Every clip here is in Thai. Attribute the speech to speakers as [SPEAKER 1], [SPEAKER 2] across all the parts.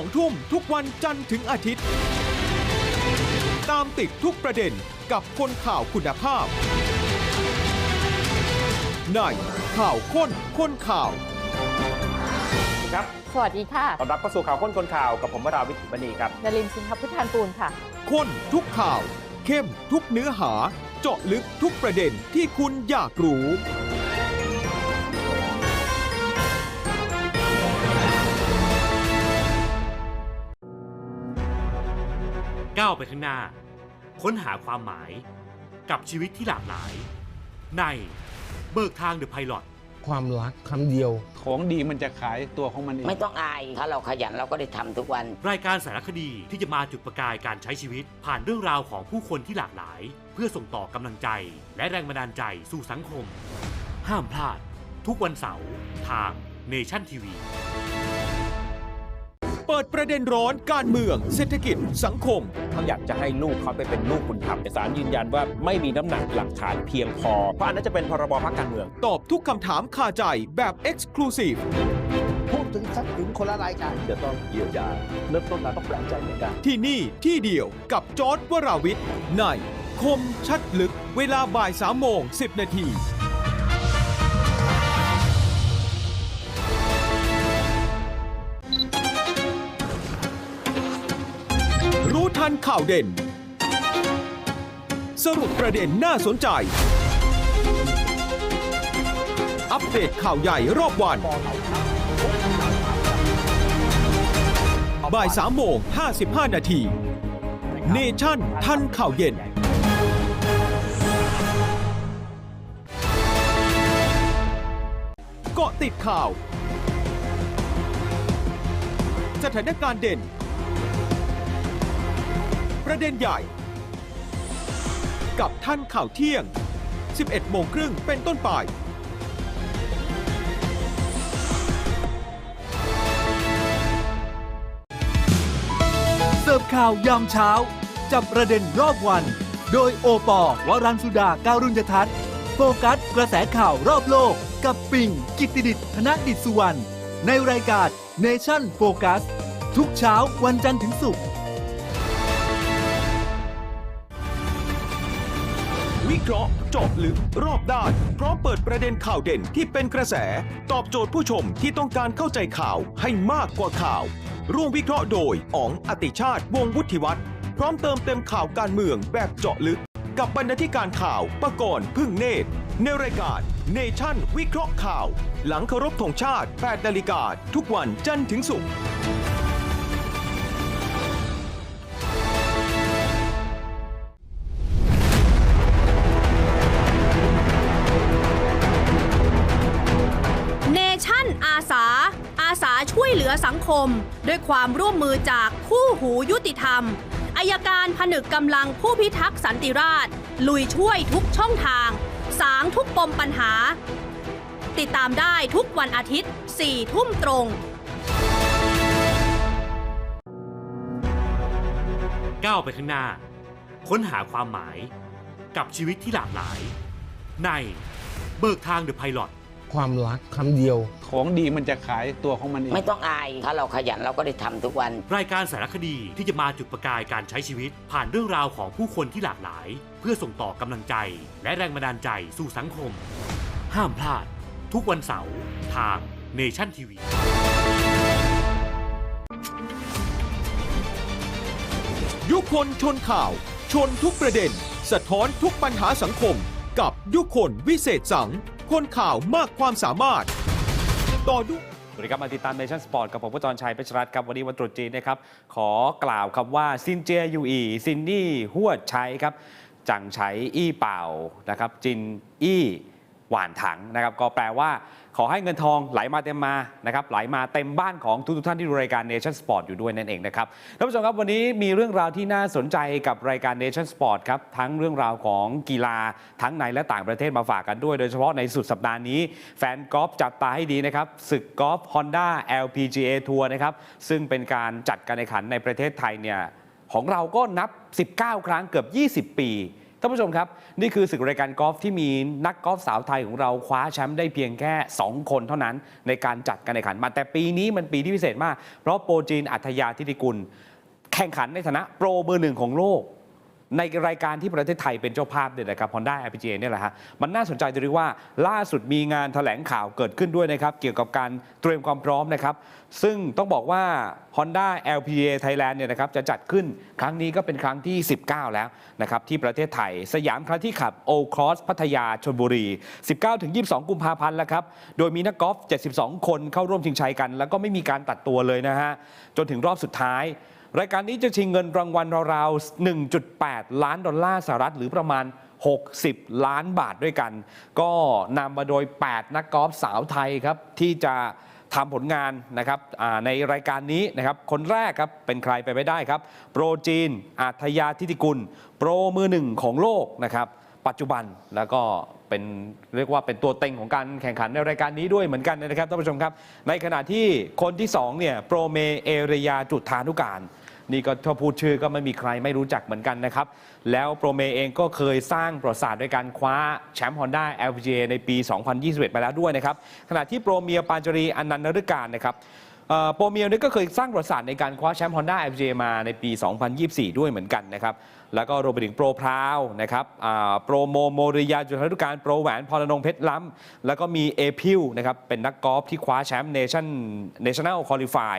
[SPEAKER 1] 2 ทุ่มทุกวันจันทร์ถึงอาทิตย์ ตามติดทุกประเด็นกับคนข่าวคุณภาพ ในข่าวค้นคนข่าว
[SPEAKER 2] ครับ
[SPEAKER 3] สวัสดีค่ะ
[SPEAKER 2] ต้อนรับเข้าสู่ข่าวค้นคนข่าวกับผมวราวิถีมณีครับ
[SPEAKER 3] นลินทร์สิงหพุทธานปูนค่ะ
[SPEAKER 1] ค้นทุกข่าว เข้มทุกเนื้อหา เจาะลึกทุกประเด็นที่คุณอยากรู้
[SPEAKER 4] ก้าวไปข้างหน้า ค้นหาความหมายกับชีวิตที่หลากหลาย ในเบิกทางเดอะไพลอต
[SPEAKER 5] ความรักคำเดียว
[SPEAKER 6] ของดีมันจะขายตัวของมันเอง
[SPEAKER 7] ไม่ต้องอาย ถ้าเราขยันเราก็ได้ทำทุกวัน
[SPEAKER 4] รายการสารคดีที่จะมาจุดประกายการใช้ชีวิต ผ่านเรื่องราวของผู้คนที่หลากหลาย เพื่อส่งต่อกำลังใจ และแรงบันดาลใจสู่สังคม ห้ามพลาด ทุกวันเสาร์ทางเนชั่นทีวี
[SPEAKER 1] เปิดประเด็นร้อนการเมือง เศรษฐกิจ สังคม
[SPEAKER 2] เขาอยากจะให้ลูกเขาไปเป็นลูกบุญธรรมแต่ศาลยืนยันว่าไม่มีน้ำหนักหลักฐานเพียงพอ เพราะอันนั้นจะเป็นพรบพักการเมือง
[SPEAKER 1] ตอบทุกคำถามคาใจแบบ Exclusive
[SPEAKER 8] พูดถึงทรัพย์สินคนละรายการจะต้องเยียวยาเริ่มต้นมาต้องแปลงใจเหมือนกัน
[SPEAKER 1] ที่นี่ที่เดียวกับจอร์ดวราวิทย์ในคมชัดลึก เวลาบ่าย3โมง10นาที ทันข่าวเด่น สรุปประเด็นน่าสนใจ อัปเดตข่าวใหญ่รอบวัน บ่าย3โมง55 นาที เนชั่นทันข่าวเย็นเกาะติดข่าว สถานการณ์เด่น ประเด็นใหญ่ กับท่านข่าวเที่ยง 11 โมงครึ่งเป็นต้นไป
[SPEAKER 9] เสิร์ฟข่าวยามเช้า จับประเด็นรอบวัน โดยโอปอล์วรันสุดาการุญยทัศน์โฟกัสกระแสข่าวรอบโลก กับปิงกิตติดิษฐ์ธนดิษฐ์สุวรรณในรายการ Nation Focus ทุกเช้าวันจันทร์ถึงศุกร์
[SPEAKER 1] วิเคราะห์เจาะลึกรอบด้านพร้อมเปิดประเด็นข่าวเด่นที่เป็นกระแส ตอบโจทย์ผู้ชมที่ต้องการเข้าใจข่าวให้มากกว่าข่าว ร่วมวิเคราะห์โดยอ๋องอติชาติวงวุฒิวัฒน์พร้อมเติมเต็มข่าวการเมืองแบบเจาะลึก กับบรรณาธิการข่าวประกรณ์พึ่งเนตร ในรายการเนชั่นวิเคราะห์ข่าว หลังเคารพธงชาติ8นาฬิกาทุกวันจันทร์ถึงศุกร์
[SPEAKER 10] คม ด้วยความร่วมมือจากคู่หูยุติธรรมอายการผนึกกำลังผู้พิทักษ์สันติราษฎร์ลุยช่วยทุกช่องทาง สางทุกปมปัญหา ติดตามได้ทุกวันอาทิตย์ 4 ทุ่มตรง
[SPEAKER 4] ก้าวไปข้างหน้า ค้นหาความหมายกับชีวิตที่หลากหลาย ในเบิกทางเดอะไพลอต
[SPEAKER 5] ความรักคำเดียว
[SPEAKER 6] ของดีมันจะขายตัวของมันเอง
[SPEAKER 7] ไม่ต้องอาย ถ้าเราขยันเราก็ได้ทำทุกวัน
[SPEAKER 4] รายการสารคดีที่จะมาจุดประกายการใช้ชีวิต ผ่านเรื่องราวของผู้คนที่หลากหลาย เพื่อส่งต่อกำลังใจ และแรงบันดาลใจสู่สังคม ห้ามพลาด ทุกวันเสาร์ทางเนชั่นทีวี
[SPEAKER 1] ยุคนชนข่าว ชนทุกประเด็น สะท้อนทุกปัญหาสังคม กับยุคนวิเศษสัง คนข่าวมากความสามารถ ต่อด้วย
[SPEAKER 2] สวัสดีครับมาติดตามเนชั่นสปอร์ตกับผมผู้จรชัยเพชรรัตน์ครับวันนี้วันตรุษจีนนะครับ ขอกล่าวคำว่าซินเจียยูอีซินนี่หัวดใช้ครับจังใช้อี้เป่านะครับจินอี้หวานถังนะครับ ก็แปลว่า ขอให้เงินทองไหลมาเต็มมานะครับไหลมาเต็มบ้านของทุกท่านที่ดูรายการ Nation Sport อยู่ด้วยนั่นเองนะครับท่านผู้ชมครับวันนี้มีเรื่องราวที่น่าสนใจกับรายการ Nation Sport ครับทั้งเรื่องราวของกีฬาทั้งในและต่างประเทศมาฝากกันด้วย โดยเฉพาะในสุดสัปดาห์นี้ แฟนกอล์ฟจับตาให้ดีนะครับศึกกอล์ฟ Honda LPGA ทัวร์นะครับซึ่งเป็นการจัดการแข่งขันในประเทศไทยเนี่ยของเราก็นับ 19 ครั้งเกือบ 20 ปี ท่านผู้ชมครับ นี่คือศึกรายการกอล์ฟที่มีนักกอล์ฟสาวไทยของเราคว้าแชมป์ได้เพียงแค่ 2 คนเท่านั้นในการจัดการแข่งขันมาแต่ปีนี้มันปีที่พิเศษมาก เพราะโปรจีนอัธยาธิติกุล แข่งขันในฐานะโปรเบอร์หนึ่งของโลก ในรายการที่ประเทศไทยเป็นเจ้าภาพเนี่ยนะครับ Honda LPGA เนี่ยแหละฮะมันน่าสนใจตรงที่ว่าล่าสุดมีงานแถลงข่าวเกิดขึ้นด้วยนะครับ เกี่ยวกับการเตรียมความพร้อมนะครับ ซึ่งต้องบอกว่า Honda LPA Thailand เนี่ยนะครับจะจัดขึ้นครั้งนี้ก็เป็นครั้งที่ 19 แล้วนะครับที่ประเทศไทย สยามครั้งที่ขับโอครอสพัทยาชลบุรี 19-22 กุมภาพันธ์แล้วครับ โดยมีนักกอล์ฟ 72 คนเข้าร่วมชิงชัยกัน แล้วก็ไม่มีการตัดตัวเลยนะฮะจนถึงรอบสุดท้าย รายการนี้จะชิงเงินรางวัลราวๆ 1.8 ล้านดอลลาร์สหรัฐหรือประมาณ 60 ล้านบาทด้วยกัน ก็นำมาโดย 8 นักกอล์ฟสาวไทยครับ ที่จะทำผลงานนะครับในรายการนี้นะครับ คนแรกครับ เป็นใครไปไม่ได้ครับ โปรจีนอาทยาทิติกุล โปรมือหนึ่งของโลกนะครับ ปัจจุบันแล้วก็เป็นเรียกว่าเป็นตัวเต็งของการแข่งขันในรายการนี้ด้วยเหมือนกันนะครับท่านผู้ชมครับ ในขณะที่คนที่สองเนี่ยโปรเมเอเรียจุธานุการ นี่ก็ถ้าพูดชื่อก็ไม่มีใครไม่รู้จักเหมือนกันนะครับ แล้วโปรเมเองก็เคยสร้างประวัติศาสตร์ด้วยการคว้าแชมป์ฮอนด้า LPGA ในปี 2021ไปแล้วด้วยนะครับ ขณะที่โปรเมียปานจรีอนันต์นฤการนะครับ โปรเมียวนี่ก็เคยสร้างประวัติศาสตร์ในการคว้าแชมป์ Honda LPGA มาในปี 2024 ด้วยเหมือนกันนะครับ แล้วก็รวมไปถึงโปรพราวนะครับโปรโมโมริยาจุธานุการโปรแหวนพรนงเพชรล้ำ แล้วก็มีเอพิวนะครับ เป็นนักกอล์ฟที่คว้าแชมป์เนชั่นเนชั่นแนลคอลิฟาย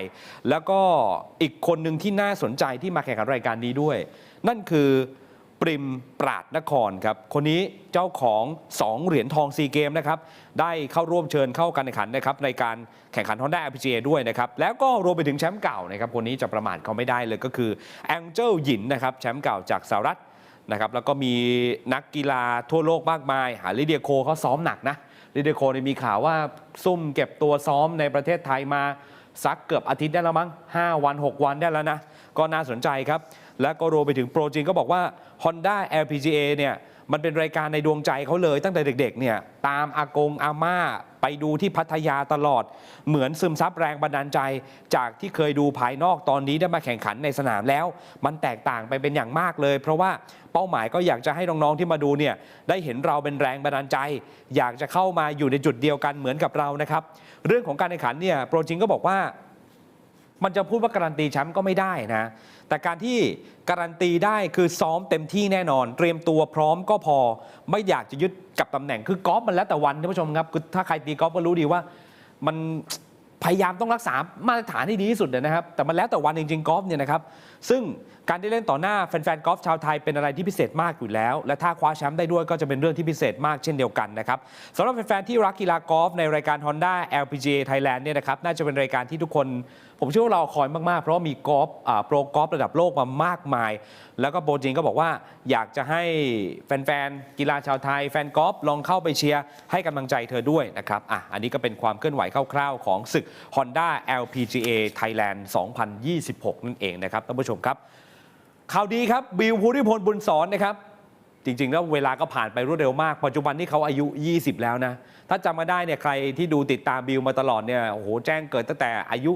[SPEAKER 2] แล้วก็อีกคนหนึ่งที่น่าสนใจที่มาแข่งขันรายการนี้ด้วย นั่นคือ ปริมปราดนครครับ คนนี้เจ้าของ 2 เหรียญทองซีเกมนะครับ ได้เข้าร่วมเชิญเข้าการแข่งขันนะครับในการแข่งขัน Honda LPGA ด้วยนะครับ แล้วก็รวมไปถึงแชมป์เก่านะครับ คนนี้จะประมาทเขาไม่ได้เลยก็คือแองเจิลหยินนะครับแชมป์เก่าจากสหรัฐนะครับ แล้วก็มีนักกีฬาทั่วโลกมากมาย หาลิเดียโคเขาซ้อมหนักนะลิเดียโคเนี่ยมีข่าวว่าซุ่มเก็บตัวซ้อมในประเทศไทยมาสักเกือบอาทิตย์ได้แล้วมั้ง5วัน 6 วันได้แล้วนะก็น่าสนใจครับ และก็รวมไปถึงโปรจีนก็บอกว่า Honda LPGA เนี่ยมันเป็นรายการในดวงใจเขาเลยตั้งแต่เด็กๆเนี่ยตามอากงอาม่าไปดูที่พัทยาตลอด เหมือนซึมซับแรงบันดาลใจ จากที่เคยดูภายนอกตอนนี้ได้มาแข่งขันในสนามแล้ว มันแตกต่างไปเป็นอย่างมากเลย เพราะว่าเป้าหมายก็อยากจะให้น้องๆที่มาดูเนี่ยได้เห็นเราเป็นแรงบันดาลใจ อยากจะเข้ามาอยู่ในจุดเดียวกันเหมือนกับเรานะครับ เรื่องของการแข่งขันเนี่ยโปรจิงก็บอกว่า มันจะพูดว่าการันตีแชมป์ก็ไม่ได้นะ แต่การที่การันตีได้คือซ้อมเต็มที่แน่นอน เตรียมตัวพร้อมก็พอ ไม่อยากจะยึดกับตำแหน่งคือกอล์ฟมันแล้วแต่วันท่านผู้ชมครับคือถ้าใครตีกอล์ฟก็รู้ดีว่า มันพยายามต้องรักษามาตรฐานที่ดีที่สุดนะครับ แต่มันแล้วแต่วันจริงๆกอล์ฟเนี่ยนะครับ ซึ่งการได้เล่นต่อหน้าแฟนๆกอล์ฟชาวไทยเป็นอะไรที่พิเศษมากอยู่แล้ว และถ้าคว้าแชมป์ได้ด้วยก็จะเป็นเรื่องที่พิเศษมากเช่นเดียวกันนะครับสำหรับแฟนๆที่รักกีฬากอล์ฟในรายการ Honda LPGA Thailand เนี่ยนะครับน่าจะเป็นรายการที่ทุกคน ผมเชื่อว่าเราคอยมากๆ เพราะมีกอล์ฟโปรกอล์ฟระดับโลกมามากมาย แล้วก็โปรจีนก็บอกว่าอยากจะให้แฟนๆกีฬาชาวไทย แฟนกอล์ฟลองเข้าไปเชียร์ให้กำลังใจเธอด้วยนะครับอะอันนี้ก็เป็นความเคลื่อนไหวคร่าวๆ ของศึก Honda LPGA Thailand 2026 นั่นเองนะครับท่านผู้ชมครับข่าวดีครับบิวภูริพลบุญสอนนะครับจริง ๆ แล้วเวลาก็ผ่านไปรวดเร็วมาก ปัจจุบันนี่เขาอายุ 20 แล้วนะ ถ้าจำมาได้เนี่ยใครที่ดูติดตามบิวมาตลอดเนี่ยโอ้โหแจ้งเกิดตั้งแต่อายุ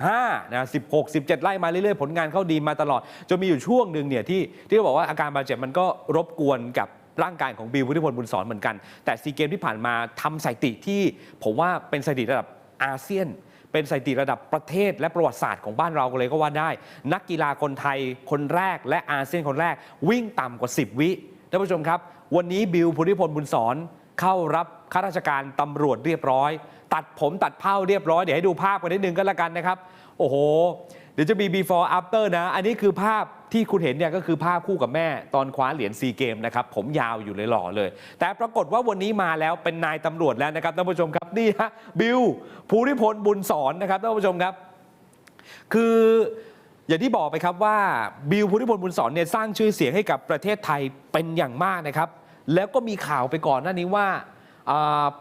[SPEAKER 2] 15นะ16 17 ไล่มาเรื่อยๆ ผลงานเขาดีมาตลอดจนมีอยู่ช่วงหนึ่งเนี่ยที่ที่เขาบอกว่าอาการบาดเจ็บมันก็รบกวนกับร่างกายของบิวพุทธิพลบุญสอนเหมือนกัน แต่ซีเกมที่ผ่านมาทำสถิติที่ผมว่าเป็นสถิติระดับอาเซียน เป็นสถิติระดับประเทศและประวัติศาสตร์ของบ้านเราเลยก็ว่าได้ นักกีฬาคนไทยคนแรกและอาเซียนคนแรก วิ่งต่ำกว่า 10 วิท่านผู้ชมครับ วันนี้บิวพุทธิพลบุญสอนเข้ารับข้าราชการตำรวจเรียบร้อย ตัดผมตัดเผ้าเรียบร้อยเดี๋ยวให้ดูภาพกันนิดนึงก็แล้วกันนะครับ โอ้โห เดี๋ยวจะมี before after นะ อันนี้คือภาพ ที่คุณเห็นเนี่ยก็คือภาพคู่กับแม่ตอนคว้าเหรียญซีเกมนะครับผมยาวอยู่เลยหล่อเลย แต่ปรากฏว่าวันนี้มาแล้วเป็นนายตำรวจแล้วนะครับท่านผู้ชมครับนี่ฮะบิวภูริพลบุญสอนนะครับท่านผู้ชมครับ คืออย่างที่บอกไปครับว่าบิวพุทธิพลบุญสอนเนี่ยสร้างชื่อเสียงให้กับประเทศไทยเป็นอย่างมากนะครับ แล้วก็มีข่าวไปก่อนหน้านี้ว่า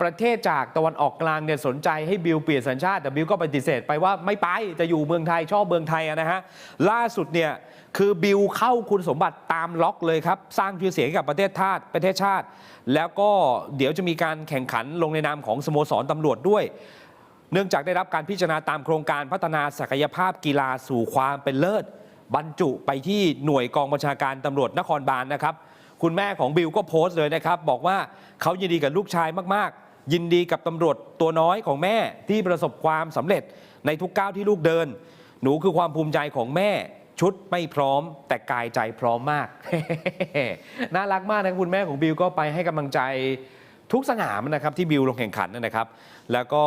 [SPEAKER 2] ประเทศจากตะวันออกกลางเนี่ยสนใจให้บิวเปลี่ยนสัญชาติแต่บิวก็ปฏิเสธไปว่าไม่ไปจะอยู่เมืองไทยชอบเมืองไทยนะฮะล่าสุดเนี่ยคือบิวเข้าคุณสมบัติตามล็อกเลยครับ สร้างชื่อเสียงกับประเทศชาติประเทศชาติ แล้วก็เดี๋ยวจะมีการแข่งขันลงในนามของสโมสรตำรวจด้วย เนื่องจากได้รับการพิจารณาตามโครงการพัฒนาศักยภาพกีฬาสู่ความเป็นเลิศ บรรจุไปที่หน่วยกองบัญชาการตำรวจนครบาลนะครับ คุณแม่ของบิลก็โพสต์เลยนะครับ บอกว่าเขายินดีกับลูกชายมากๆ ยินดีกับตำรวจตัวน้อยของแม่ที่ประสบความสำเร็จในทุกก้าวที่ลูกเดิน หนูคือความภูมิใจของแม่ชุดไม่พร้อม แต่กายใจพร้อมมาก น่ารักมากนะคุณแม่ของบิลก็ไปให้กำลังใจทุกสนามนะครับที่บิลลงแข่งขันนะครับ แล้วก็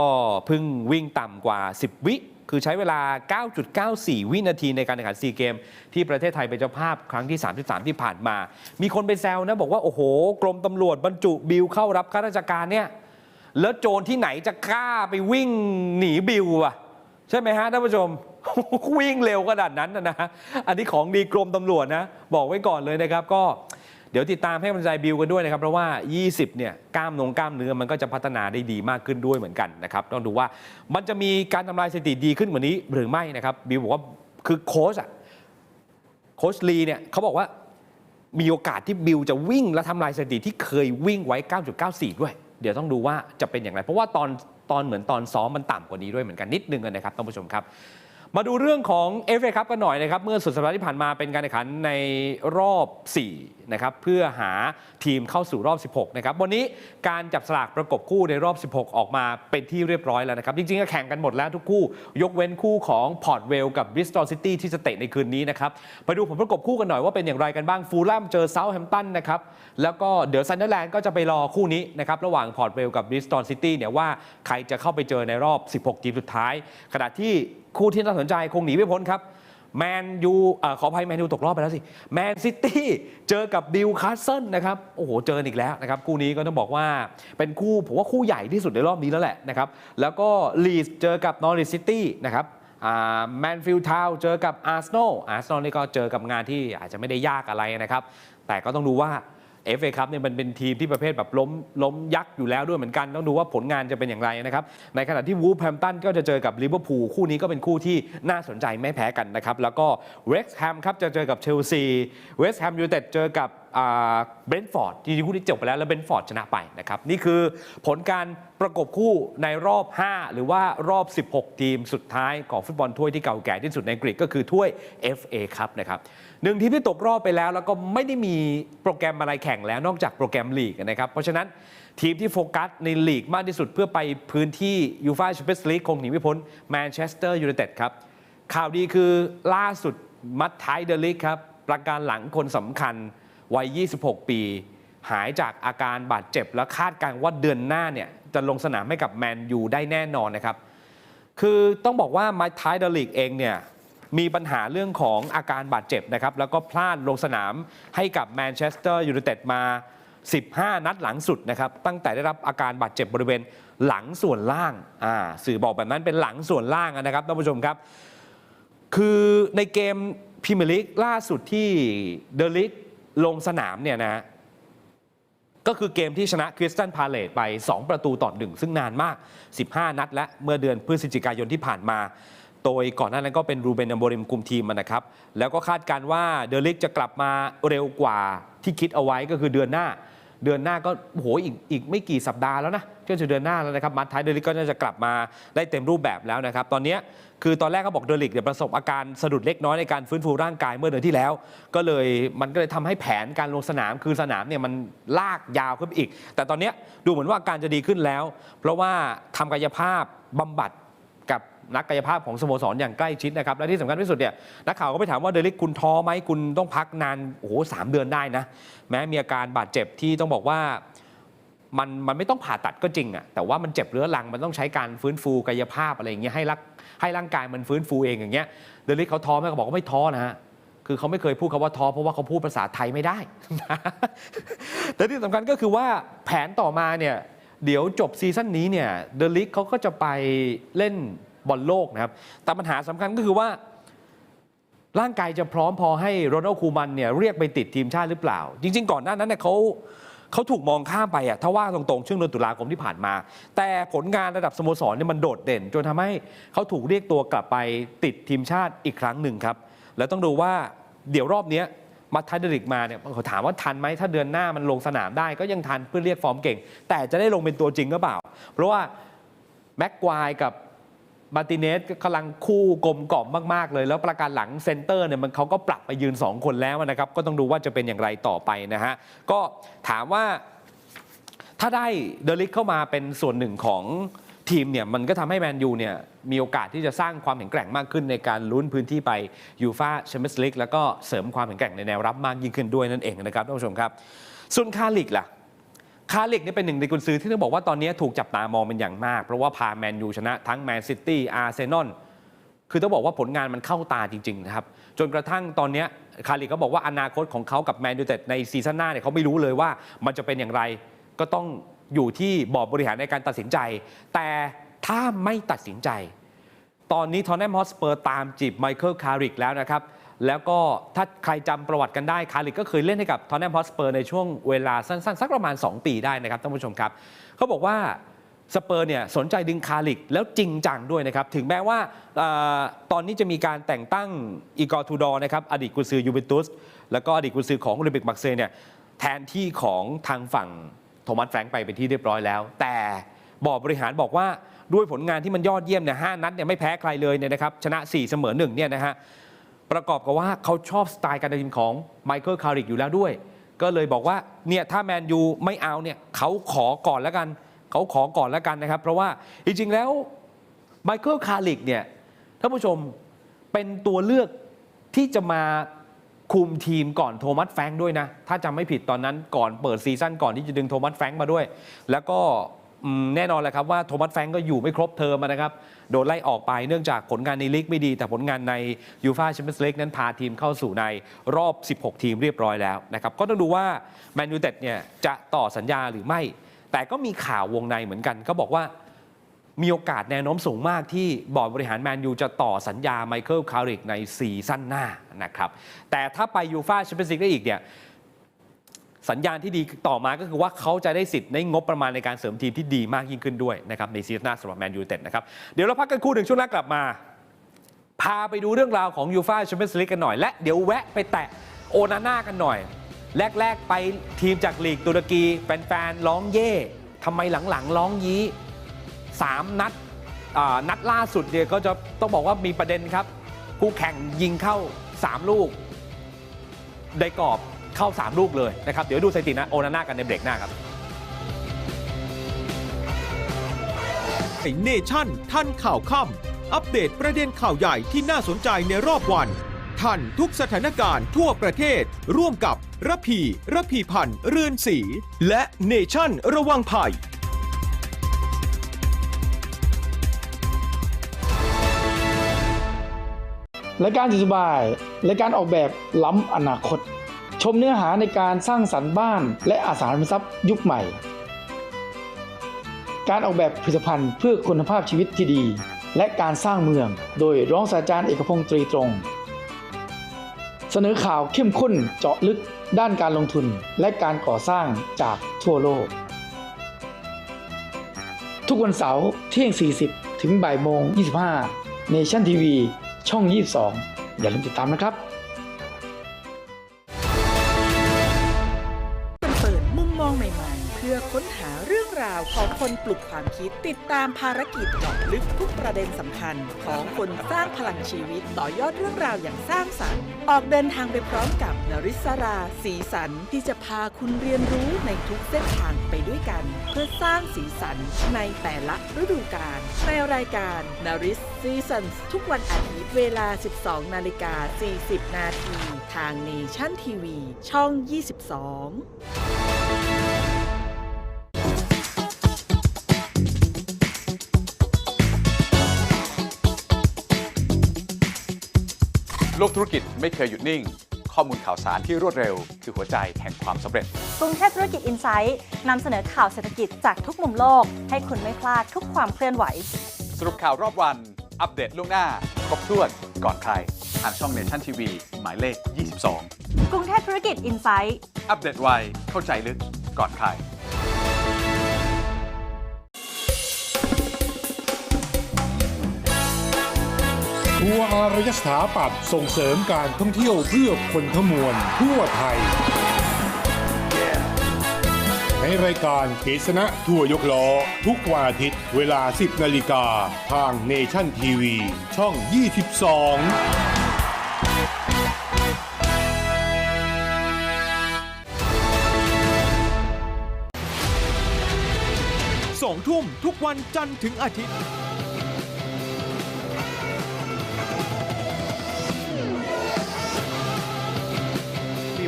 [SPEAKER 2] เพิ่งวิ่งต่ำกว่า 10 วิ คือใช้เวลา 9.94 วินาทีในการแข่งขันซีเกม ที่ประเทศไทยเป็นเจ้าภาพครั้งที่ 33 ที่ผ่านมา มีคนไปแซวนะบอกว่า โอ้โห กรมตำรวจบรรจุบิลเข้ารับข้าราชการเนี่ยแล้วโจรที่ไหนจะกล้าไปวิ่งหนีบิลอะใช่ไหมฮะท่านผู้ชมวิ่งเร็วขนาดนั้นนะนะอันนี้ของดีกรมตำรวจนะ บอกไว้ก่อนเลยนะครับก็ เดี๋ยวติดตามให้กำลังใจบิลกันด้วยนะครับ เพราะว่า 20 เนี่ยกล้ามนงกล้ามเนื้อมันก็จะพัฒนาได้ดีมากขึ้นด้วยเหมือนกันนะครับต้องดูว่ามันจะมีการทำลายสถิติดีขึ้นกว่านี้หรือไม่นะครับบิลบอกว่าคือโค้ชอะโค้ชลีเนี่ยเขาบอกว่ามีโอกาสที่บิลจะวิ่งและทำลายสถิติที่เคยวิ่งไว้ 9.94 ด้วย เดี๋ยวต้องดูว่าจะเป็นอย่างไร เพราะว่าตอนตอนเหมือนตอนซ้อมมันต่ำกว่านี้ด้วยเหมือนกันนิดนึงนะครับท่านผู้ชมครับ มาดูเรื่องของเอฟเอคัพกันหน่อยนะครับ เมื่อสุดสัปดาห์ที่ผ่านมาเป็นการแข่งขันในรอบ 4 นะครับ เพื่อหาทีมเข้าสู่รอบ 16 นะครับ วันนี้การจับสลากประกบคู่ในรอบ 16 ออกมาเป็นที่เรียบร้อยแล้วนะครับ จริงๆก็แข่งกันหมดแล้วทุกคู่ ยกเว้นคู่ของพอร์ตเวลกับบริสตอลซิตี้ที่จะเตะในคืนนี้นะครับไปดูผลประกบคู่กันหน่อยว่าเป็นอย่างไรกันบ้างฟูลแลมเจอเซาท์แฮมป์ตันนะครับแล้วก็เดี๋ยวซันเดอร์แลนด์ก็จะไปรอคู่นี้นะครับระหว่างพอร์ตเวลกับบริสตอลซิตี้เนี่ยว่าใครจะเข้าไปเจอในรอบ 16 ทีมสุดท้าย ขณะที่ คู่ที่น่าสนใจคงหนีไม่พ้นครับแมนยูขออภัยแมนยูตกรอบไปแล้วสิ แมนซิตี้เจอกับดิวคาสเซิลนะครับ โอ้โห เจออีกแล้วนะครับ คู่นี้ก็ต้องบอกว่าเป็นคู่ผมว่าคู่ใหญ่ที่สุดในรอบนี้แล้วแหละนะครับ แล้วก็ลีสเจอกับนอริสซิตี้นะครับแมนฟิลด์ทาวเจอกับอาร์เซนอลอาร์เซนอลนี่ก็เจอกับงานที่อาจจะไม่ได้ยากอะไรนะครับ แต่ก็ต้องดูว่า เอฟเอครับเนี่ยมันเป็นทีมที่ประเภทแบบล้มล้มยักษ์อยู่แล้วด้วยเหมือนกัน ต้องดูว่าผลงานจะเป็นอย่างไรนะครับ ในขณะที่วูฟแฮมตันก็จะเจอกับลิเวอร์พูลคู่นี้ก็เป็นคู่ที่น่าสนใจไม่แพ้กันนะครับ แล้วก็เวสต์แฮมครับจะเจอกับเชลซีเวสต์แฮมยูไนเต็ดเจอกับ เบนฟอร์ดจริงๆคู่นี้จบไปแล้ว แล้วเบนฟอร์ดชนะไปนะครับ นี่คือผลการประกบคู่ในรอบ 5 หรือว่ารอบ 16 ทีมสุดท้ายของฟุตบอลถ้วยที่เก่าแก่ที่สุดในอังกฤษก็คือถ้วย FA ครับนะครับหนึ่งทีมที่ตกรอบไปแล้ว แล้วก็ไม่ได้มีโปรแกรมอะไรแข่งแล้วนอกจากโปรแกรมลีกนะครับ เพราะฉะนั้นทีมที่โฟกัสในลีกมากที่สุดเพื่อไปพื้นที่ยูฟ่าแชมเปี้ยนส์ลีกคงหนีไม่พ้นแมนเชสเตอร์ยูไนเต็ดครับข่าวดีคือล่าสุดมัดท้ายเดลิกครับประการหลังคนสำคัญ วัย 26 ปี หายจากอาการบาดเจ็บ และคาดการณ์ว่าเดือนหน้าเนี่ยจะลงสนามให้กับแมนยูได้แน่นอนนะครับ คือต้องบอกว่ามาท้ายเดลิกเองเนี่ยมีปัญหาเรื่องของอาการบาดเจ็บนะครับแล้วก็พลาดลงสนามให้กับแมนเชสเตอร์ยูไนเต็ดมา 15 นัดหลังสุดนะครับตั้งแต่ได้รับอาการบาดเจ็บบริเวณหลังส่วนล่างอ่าสื่อบอกแบบนั้นเป็นหลังส่วนล่างนะครับท่านผู้ชมครับ คือในเกมพรีเมียร์ลีกล่าสุดที่เดลิก ลงสนามเนี่ยนะก็คือเกมที่ชนะคริสตันพาเลตไป 2 ประตูต่อหนึ่งซึ่งนานมาก 15 นัดและเมื่อเดือนพฤศจิกายนที่ผ่านมา โดยก่อนหน้านั้นก็เป็นรูเบนอัมโบริมคุมทีมนะครับ แล้วก็คาดการว่าเดลิกจะกลับมาเร็วกว่าที่คิดเอาไว้ก็คือเดือนหน้า เดือนหน้าก็โอ้โหอีกอีกไม่กี่สัปดาห์แล้วนะก็จะเดือนหน้าแล้วนะครับมัดท้ายเดลิกก็น่าจะกลับมาได้เต็มรูปแบบแล้วนะครับ ตอนนี้คือตอนแรกเขาบอกเดลิกเนี่ยประสบอาการสะดุดเล็กน้อยในการฟื้นฟูร่างกายเมื่อเดือนที่แล้ว ก็เลยมันก็เลยทำให้แผนการลงสนามคือสนามเนี่ยมันลากยาวขึ้นอีก แต่ตอนนี้ดูเหมือนว่าอาการจะดีขึ้นแล้ว เพราะว่าทำกายภาพบำบัด นักกายภาพของสโมสรอย่างใกล้ชิดนะครับและที่สำคัญที่สุดเนี่ยนักข่าวก็ไปถามว่าเดลิกคุณท้อไหมคุณต้องพักนานโอ้โหสามเดือนได้นะแม้มีอาการบาดเจ็บที่ต้องบอกว่ามันมันไม่ต้องผ่าตัดก็จริงอะแต่ว่ามันเจ็บเรื้อรังมันต้องใช้การฟื้นฟูกายภาพอะไรอย่างเงี้ยให้รักให้ร่างกายมันฟื้นฟูเองอย่างเงี้ยเดลิกเขาท้อไหมเขาบอกว่าไม่ท้อนะฮะคือเขาไม่เคยพูดคำว่าท้อเพราะว่าเขาพูดภาษาไทยไม่ได้แต่ที่สำคัญก็คือว่าแผนต่อมาเนี่ยเดี๋ยวจบซีซั่นนี้เนี่ยเดลิกเขาก็จะไปเล่น บอลโลกนะครับ แต่ปัญหาสำคัญก็คือว่า ร่างกายจะพร้อมพอให้โรนัลด์คูมันเนี่ยเรียกไปติดทีมชาติหรือเปล่า จริง ๆ ก่อนหน้านั้นเนี่ยเขาเขาถูกมองข้ามไปอะถ้าว่าตรงๆ ช่วงเดือนตุลาคมที่ผ่านมา แต่ผลงานระดับสโมสรเนี่ยมันโดดเด่น จนทำให้เขาถูกเรียกตัวกลับไปติดทีมชาติอีกครั้งหนึ่งครับ แล้วต้องดูว่าเดี๋ยวรอบเนี้ยมาทัดเดริกมาเนี่ยเขาถามว่าทันไหมถ้าเดือนหน้ามันลงสนามได้ก็ยังทันเพื่อเรียกฟอร์มเก่ง แต่จะได้ลงเป็นตัวจริงหรือเปล่า เพราะว่าแม็กควายกับ มาร์ติเนสกำลังคู่กลมกล่อมมาก ๆ เลย แล้วประการหลังเซนเตอร์เนี่ยมันเขาก็ปรับไปยืน 2 คนแล้วนะครับ ก็ต้องดูว่าจะเป็นอย่างไรต่อไปนะฮะ ก็ถามว่าถ้าได้เดลิกเข้ามาเป็นส่วนหนึ่งของทีมเนี่ยมันก็ทำให้แมนยูเนี่ยมีโอกาสที่จะสร้างความแข็งแกร่งมากขึ้นในการลุ้นพื้นที่ไปยูฟาแชมเปี้ยนส์ลีกแล้วก็เสริมความแข็งแกร่งในแนวรับมากยิ่งขึ้นด้วยนั่นเองนะครับท่านผู้ชมครับ ส่วนคาลิกล่ะ คาลิกเนี่ยเป็นหนึ่งในกุญซือที่ต้องบอกว่าตอนนี้ถูกจับตามองเป็นอย่างมาก เพราะว่าพาแมนยูชนะทั้งแมนซิตี้อาร์เซนอลคือต้องบอกว่าผลงานมันเข้าตาจริงๆนะครับ จนกระทั่งตอนนี้คาริกก็บอกว่าอนาคตของเขากับแมนยูเต็ดในซีซั่นหน้าเนี่ยเขาไม่รู้เลยว่ามันจะเป็นอย่างไร ก็ต้องอยู่ที่บอร์ดบริหารในการตัดสินใจ แต่ถ้าไม่ตัดสินใจ ตอนนี้ทอนแนมฮอสเปอร์ตามจีบไมเคิลคาริกแล้วนะครับ แล้วก็ถ้าใครจำประวัติกันได้คาริกก็เคยเล่นให้กับทอนแนมฮอสเปอร์ในช่วงเวลาสั้นๆ สักประมาณ 2 ปีได้นะครับท่านผู้ชมครับเขาบอกว่าสเปอร์เนี่ยสนใจดึงคาลิกแล้วจริงจังด้วยนะครับ ถึงแม้ว่าอตอนนี้จะมีการแต่งตั้งอีกอร์ทูดอ์นะครับอดีตกุนซือยูเวนตุสแล้วก็อดีตกุนซือของโอลิมปิกมักเซย์เนี่ยแทนที่ของทางฝั่งโทมัสแฟรงค์ไปเป็นที่เรียบร้อยแล้ว แต่บอร์ดบริหารบอกว่าด้วยผลงานที่มันยอดเยี่ยมเนี่ยห้านัดเนี่ยไม่แพ้ใครเลยเนี่ยนะครับชนะ 4 เสมอ1เนี่ยนะฮะ ประกอบกับว่าเขาชอบสไตล์การทีมของไมเคิลคาริกอยู่แล้วด้วย ก็เลยบอกว่าเนี่ยถ้าแมนยูไม่เอาเนี่ยเขาขอก่อนแล้วกัน เขาขอก่อนแล้วกันนะครับ เพราะว่าจริงๆแล้วไมเคิลคาริกเนี่ยท่านผู้ชมเป็นตัวเลือกที่จะมาคุมทีมก่อนโทมัสแฟงด้วยนะ ถ้าจำไม่ผิดตอนนั้นก่อนเปิดซีซั่นก่อนที่จะดึงโทมัสแฟงมาด้วย แล้วก็ แน่นอนแหละครับว่าโทมัสแฟรงค์ก็อยู่ไม่ครบเทอมนะครับ โดนไล่ออกไปเนื่องจากผลงานในลีกไม่ดี แต่ผลงานในยูฟาแชมเปี้ยนส์ลีกนั้นพาทีมเข้าสู่ในรอบ 16 ทีมเรียบร้อยแล้วนะครับ ก็ต้องดูว่าแมนยูเต็ดเนี่ยจะต่อสัญญาหรือไม่ แต่ก็มีข่าววงในเหมือนกันก็บอกว่ามีโอกาสแนวโน้มสูงมากที่บอร์ดบริหารแมนยูจะต่อสัญญาไมเคิลคาริกในซีซั่นหน้านะครับแต่ถ้าไปยูฟาแชมเปี้ยนส์ลีกได้อีกเนี่ย สัญญาณที่ดีต่อมาก็คือว่าเขาจะได้สิทธิ์ในงบประมาณในการเสริมทีมที่ดีมากยิ่งขึ้นด้วยนะครับในซีซั่นหน้าสำหรับแมนยูเต็ดนะครับเดี๋ยวเราพักกันครู่หนึ่งช่วงหน้ากลับมา พาไปดูเรื่องราวของยูฟาแชมเปี้ยนส์ลีกกันหน่อยและเดี๋ยวแวะไปแตะโอนาน่ากันหน่อย แรก ๆ ไปทีมจากลีกตุรกีแฟนๆร้องเย่ทำไมหลังๆร้องยี้3นัดนัดล่าสุดเนี่ยก็จะต้องบอกว่ามีประเด็นครับ คู่แข่งยิงเข้า 3 ลูก ได้กรอบ เข้า 3 ลูกเลยนะครับ เดี๋ยวดูสถิตินะโอนาน่ากันในเบรกหน้าครับ
[SPEAKER 1] เนชั่นทันข่าวค่ำอัปเดตประเด็นข่าวใหญ่ที่น่าสนใจในรอบวัน ทันทุกสถานการณ์ทั่วประเทศ ร่วมกับระพีระพีพันธ์เรือนสี และเนชั่นระวังภัย
[SPEAKER 3] รายการจิตสบายรายการออกแบบล้ำอนาคต ชมเนื้อหาในการสร้างสรรค์บ้าน และอสังหาริมทรัพย์ยุคใหม่ การออกแบบผลิตภัณฑ์เพื่อคุณภาพชีวิตที่ดี และการสร้างเมือง โดยรองศาสตราจารย์เอกพงศ์ตรีตรง เสนอข่าวเข้มข้นเจาะลึกด้านการลงทุนและการก่อสร้างจากทั่วโลก ทุกวันเสาร์เที่ยง 40 ถึงบ่ายโมง 25 Nation TV ช่อง 22 อย่าลืมติดตามนะครับ
[SPEAKER 11] คนปลุกความคิดติดตามภารกิจเจาะลึกทุกประเด็นสำคัญ ของคนสร้างพลังชีวิตต่อยอดเรื่องราวอย่างสร้างสรรค์ ออกเดินทางไปพร้อมกับนริศรา สีสันที่จะพาคุณเรียนรู้ในทุกเส้นทางไปด้วยกัน เพื่อสร้างสีสันในแต่ละฤดูกาลในรายการนาริสซีซันทุกวันอาทิตย์เวลา 12 นาฬิกา 40 นาที ทางเนชั่นทีวี ช่อง 22
[SPEAKER 12] ลกธุรกิจไม่เคยหยุดนิ่ง ข้อมูลข่าวสารที่รวดเร็ว คือหัวใจแห่งความสำเร็จ
[SPEAKER 13] กรุงเทพธุรกิจอินไซต์นำเสนอข่าวเศรษฐกิจจากทุกมุมโลก ให้คุณไม่พลาดทุกความเคลื่อนไหว
[SPEAKER 12] สรุปข่าวรอบวัน อัปเดตล่วงหน้า ครบถ้วนก่อนใคร ทางช่องเนชั่นทีวีหมายเลข 22
[SPEAKER 13] กรุงเทพธุรกิจอินไซต์
[SPEAKER 12] อัปเดตไวเข้าใจลึกก่อนใคร
[SPEAKER 14] ทัวร์อารยสถาปัตย์ส่งเสริมการท่องเที่ยวเพื่อคนทั้งมวลทั่วไทย ในรายการเกษณะทั่วยกล้อ ทุกวันอาทิตย์เวลา 10 นาฬิกา ทางเนชั่นทีวี ช่อง 22
[SPEAKER 1] สองทุ่มทุกวันจันทร์ถึงอาทิตย์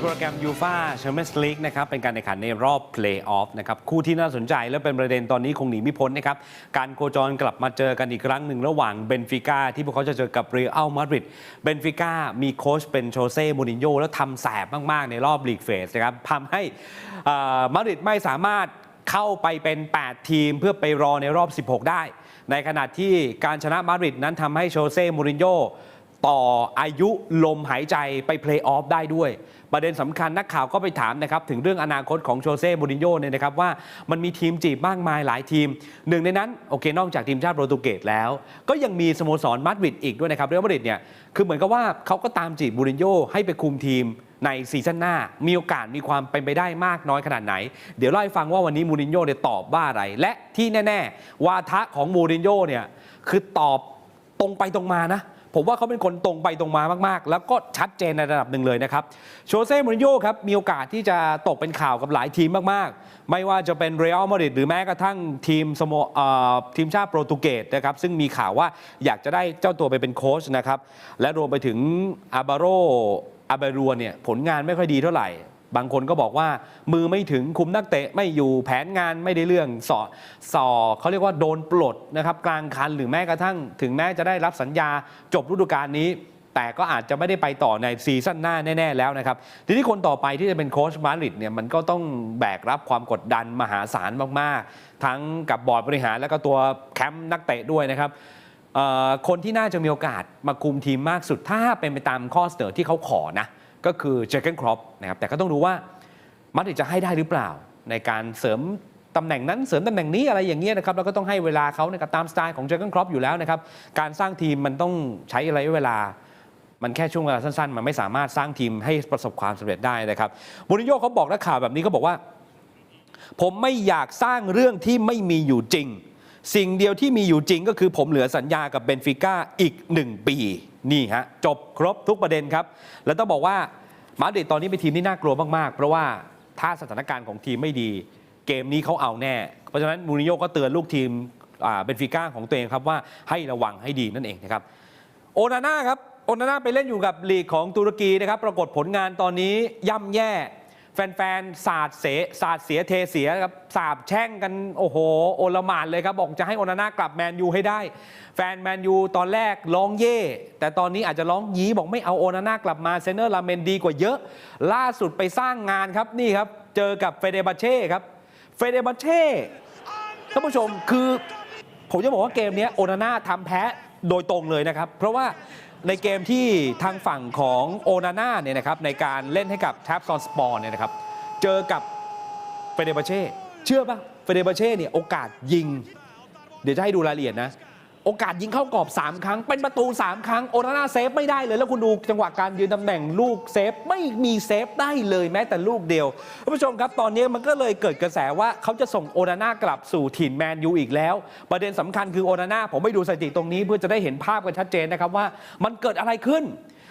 [SPEAKER 2] โปรแกรมยูฟาแชมเปี้ยนส์ลีกนะครับเป็นการแข่งขันในรอบเพลย์ออฟนะครับคู่ที่น่าสนใจและเป็นประเด็นตอนนี้คงหนีไม่พ้นนะครับการโคจรกลับมาเจอกันอีกครั้งหนึ่งระหว่างเบนฟิก้าที่พวกเขาจะเจอกับเรอัลมาดริดเบนฟิก้ามีโค้ชเป็นโชเซ่มูรินโญ่แล้วทำแสบมาก ๆ ในรอบลีกเฟสนะครับทำให้มาดริดไม่สามารถเข้าไปเป็น 8 ทีมเพื่อไปรอในรอบ 16 ได้ ในขณะที่การชนะมาดริดนั้นทำให้โชเซ่มูรินโญ่ ต่ออายุลมหายใจไปเพลย์ออฟได้ด้วย ประเด็นสำคัญนักข่าวก็ไปถามนะครับ ถึงเรื่องอนาคตของโชเซ่มูรินโญ่เนี่ยนะครับว่ามันมีทีมจีบมากมายหลายทีม หนึ่งในนั้น โอเคนอกจากทีมชาติโปรตุเกสแล้ว ก็ยังมีสโมสรมาดริดอีกด้วยนะครับเรอัลมาดริดเนี่ยคือเหมือนกับว่าเขาก็ตามจีบมูรินโญ่ให้ไปคุมทีมในซีซั่นหน้า มีโอกาสมีความเป็นไปได้มากน้อยขนาดไหน เดี๋ยวเล่าให้ฟังว่าวันนี้มูรินโญ่เนี่ยตอบว่าอะไร และที่แน่ ๆ วาทะของมูรินโญ่เนี่ยคือตอบตรงไปตรงมานะ ผมว่าเขาเป็นคนตรงไปตรงมามากๆ แล้วก็ชัดเจนในระดับหนึ่งเลยนะครับโชเซ่มูรินโญ่ครับมีโอกาสที่จะตกเป็นข่าวกับหลายทีมมากๆ ไม่ว่าจะเป็นเรอัลมาดริดหรือแม้กระทั่งทีมสโม่ทีมชาติโปรตุเกสนะครับซึ่งมีข่าวว่าอยากจะได้เจ้าตัวไปเป็นโค้ชนะครับและรวมไปถึงอาบาโรอาบารัวเนี่ยผลงานไม่ค่อยดีเท่าไหร่ บางคนก็บอกว่ามือไม่ถึงคุมนักเตะไม่อยู่แผนงานไม่ได้เรื่องสอสอเขาเรียกว่าโดนปลดนะครับกลางคันหรือแม้กระทั่ง ถึงแม้จะได้รับสัญญาจบฤดูกาลนี้ แต่ก็อาจจะไม่ได้ไปต่อในซีซั่นหน้าแน่ ๆ แล้วนะครับ ทีนี้คนต่อไปที่จะเป็นโค้ชมาริดเนี่ยมันก็ต้องแบกรับความกดดันมหาศาลมากๆ ทั้งกับบอร์ดบริหารแล้วก็ตัวแคมป์นักเตะด้วยนะครับคนที่น่าจะมีโอกาสมาคุมทีมมากสุดถ้าเป็นไปตามข้อเสนอที่เขาขอนะ ก็คือเจเกนครอปนะครับแต่ก็ต้องดูว่ามาดริดจะให้ได้หรือเปล่า ในการเสริมตำแหน่งนั้นเสริมตำแหน่งนี้อะไรอย่างเงี้ยนะครับแล้วก็ต้องให้เวลาเขานะครับตามสไตล์ของเจอร์เกนครอปอยู่แล้วนะครับการสร้างทีมมันต้องใช้ระยะเวลา มันแค่ช่วงเวลาสั้นๆ มันไม่สามารถสร้างทีมให้ประสบความสำเร็จได้นะครับมูรินโญ่เขาบอกนักข่าวแบบนี้เขาบอกว่า ผมไม่อยากสร้างเรื่องที่ไม่มีอยู่จริง สิ่งเดียวที่มีอยู่จริงก็คือผมเหลือสัญญากับเบนฟิก้าอีก 1 ปี นี่ฮะ จบครบทุกประเด็นครับ แล้วต้องบอกว่ามาดริดตอนนี้เป็นทีมที่น่ากลัวมากๆ เพราะว่าถ้าสถานการณ์ของทีมไม่ดี เกมนี้เขาเอาแน่ เพราะฉะนั้นมูรินโญ่ก็เตือนลูกทีมเบนฟิก้าของตัวเองครับว่าให้ระวังให้ดีนั่นเองนะครับโอนาน่าครับโอนาน่าไปเล่นอยู่กับลีกของตุรกีนะครับปรากฏผลงานตอนนี้ย่ำแย่ แฟนๆ สาดเสสาดเสียเทเสียครับ สาบแช่งกัน โอ้โห โอลมานเลยครับ บอกจะให้โอนาน่ากลับแมนยูให้ได้ แฟนแมนยูตอนแรกร้องเย่ แต่ตอนนี้อาจจะร้องยีบอกไม่เอาโอนาน่ากลับมาเซนเนอร์ลาเมนดีกว่าเยอะ ล่าสุดไปสร้างงานครับนี่ครับ เจอกับเฟเดบาเช่ครับ เฟเดบาเช่ท่านผู้ชมคือ ผมจะบอกว่าเกมนี้โอนาน่าทำแพ้โดยตรงเลยนะครับ เพราะว่า ในเกมที่ทางฝั่งของโอนาน่าเนี่ยนะครับในการเล่นให้กับแท็บซอนสปอร์เนี่ยนะครับเจอกับเฟเดบาเช่เชื่อปะเฟเดบาเช่เนี่ยโอกาสยิง เดี๋ยวจะให้ดูรายละเอียดนะ โอกาสยิงเข้ากรอบ 3 ครั้ง เป็นประตู 3 ครั้ง โอนาน่าเซฟไม่ได้เลย แล้วคุณดูจังหวะการยืนตำแหน่งลูกเซฟไม่มีเซฟได้เลยแม้แต่ลูกเดียวท่านผู้ชมครับตอนนี้มันก็เลยเกิดกระแสว่าเขาจะส่งโอนาน่ากลับสู่ถิ่นแมนยูอีกแล้ว ประเด็นสำคัญคือโอนาน่าผมไม่ดูสถิติตรงนี้เพื่อจะได้เห็นภาพกันชัดเจนนะครับว่ามันเกิดอะไรขึ้น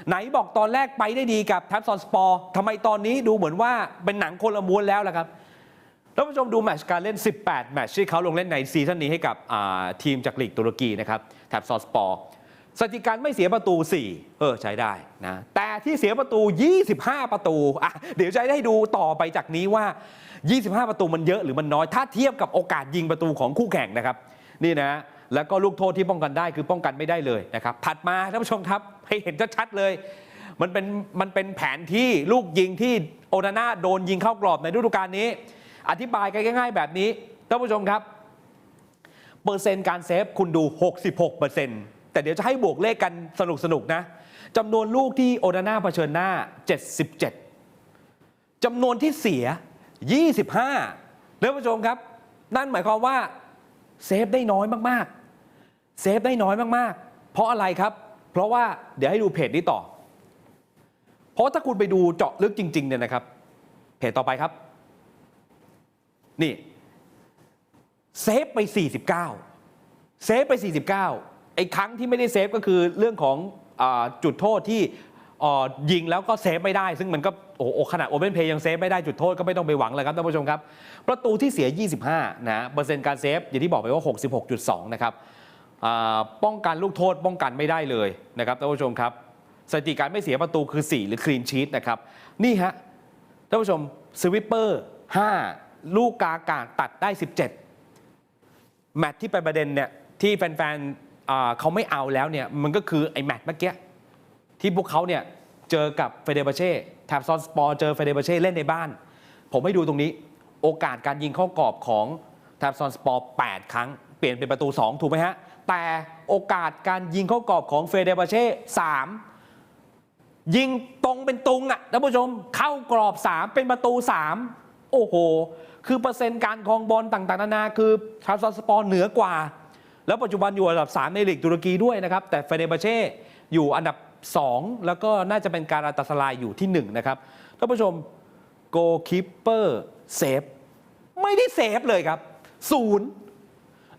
[SPEAKER 2] ไหนบอกตอนแรกไปได้ดีกับแทัพซอนสปอร์ทำไมตอนนี้ดูเหมือนว่าเป็นหนังคนละม้วนแล้วล่ะครับ ท่านผู้ชมดูแมตช์การเล่น 18 แมตช์ที่เขาลงเล่นในซีซั่นนี้ให้กับทีมจากลีกตุรกีนะครับแถบซอสปอร์สถิติการไม่เสียประตู 4 เออใช้ได้นะ แต่ที่เสียประตู 25 ประตูอะเดี๋ยวจะได้ดูต่อไปจากนี้ว่า 25 ประตูมันเยอะหรือมันน้อย ถ้าเทียบกับโอกาสยิงประตูของคู่แข่งนะครับ นี่นะ แล้วก็ลูกโทษที่ป้องกันได้คือป้องกันไม่ได้เลยนะครับถัดมาท่านผู้ชมครับ ให้เห็นชัดๆเลย มันเป็นมันเป็นแผนที่ลูกยิงที่โอนาน่าโดนยิงเข้ากรอบในฤดูกาลนี้ อธิบายกันง่าย ๆ แบบนี้ท่านผู้ชมครับ เปอร์เซ็นต์การเซฟคุณดู 66เปอร์เซ็นต์แต่เดี๋ยวจะให้บวกเลขกันสนุกๆนะจำนวนลูกที่โอนาน่าเผชิญหน้า 77จำนวนที่เสีย 25ท่านผู้ชมครับ นั่นหมายความว่าเซฟได้น้อยมากๆ เซฟได้น้อยมากๆ เพราะอะไรครับ เพราะว่าเดี๋ยวให้ดูเพจนี้ต่อ เพราะถ้าคุณไปดูเจาะลึกจริงๆเนี่ยนะครับ เพจต่อไปครับ นี่เซฟไป 49 เซฟไป 49 ไอ้ครั้งที่ไม่ได้เซฟก็คือเรื่องของอจุดโทษที่ยิงแล้วก็เซฟไม่ได้ ซึ่งมันก็โอ้โหขนาดโอเ n นเพย์ยังเซฟไม่ได้จุดโทษก็ไม่ต้องไปหวังเลยครับท่านผู้ชมครับ ประตูที่เสีย 25 นะเปอร์เซ็นต์การเซฟ อย่างที่บอกไปว่า 66.2 นะครับป้องกันลูกโทษป้องกันไม่ได้เลยนะครับท่านผู้ชมครับสถิติการไม่เสียประตูคือ 4 หรือคลีนชีตนะครับ นี่ฮะท่านผู้ชมสวิปเปอร์ 5 ลูกกากางตัดได้ 17 แมตช์ที่เป็นประเด็นเนี่ยที่แฟนๆเขาไม่เอาแล้วเนี่ยมันก็คือไอ้แมตช์เมื่อกี้ที่พวกเขาเนี่ยเจอกับเฟเดเบเช่แถบซอนสปอร์เจอเฟเดเบเช่เล่นในบ้าน ผมให้ดูตรงนี้โอกาสการยิงเข้ากรอบของแทบซอนสปอร์8ครั้ง เปลี่ยนเป็นประตู 2 ถูกไหมฮะ แต่โอกาสการยิงเข้ากรอบของเฟเดเบเช่3ยิงตรงเป็นตุงอะท่านผู้ชมเข้ากรอบ 3 เป็นประตู 3 โอ้โห คือเปอร์เซ็นต์การครองบอลต่างๆ นานาคือทรัสซอสปอร์เหนือกว่า แล้วปัจจุบันอยู่อันดับ 3 ในลีกตุรกีด้วยนะครับ แต่เฟเดเบเช่อยู่อันดับ 2 แล้วก็น่าจะเป็นการาตสลายอยู่ที่ 1 นะครับท่านผู้ชมโกคิปเปอร์เซฟไม่ได้เซฟเลยครับศูนย์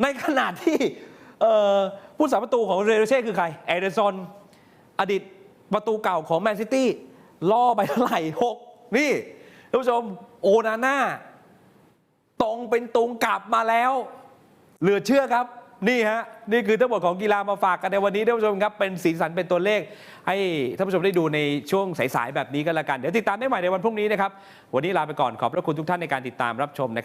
[SPEAKER 2] ในขณะที่ผู้สาประตูของเรเดเช่คือใครเอเดซอนอดีตประตูเก่าของแมนซิตี้ล่อไปเท่าไหร่หกนี่ ท่านผู้ชมโอนาน่าตรงเป็นตรงกลับมาแล้ว เหลือเชื่อครับ นี่ฮะ นี่คือทั้งหมดของกีฬามาฝากกันในวันนี้ท่านผู้ชมครับ เป็นสีสันเป็นตัวเลข ให้ท่านผู้ชมได้ดูในช่วงสายๆแบบนี้กันละกัน เดี๋ยวติดตามได้ใหม่ในวันพรุ่งนี้นะครับ วันนี้ลาไปก่อนขอบพระคุณทุกท่านในการติดตามรับชมนะครับ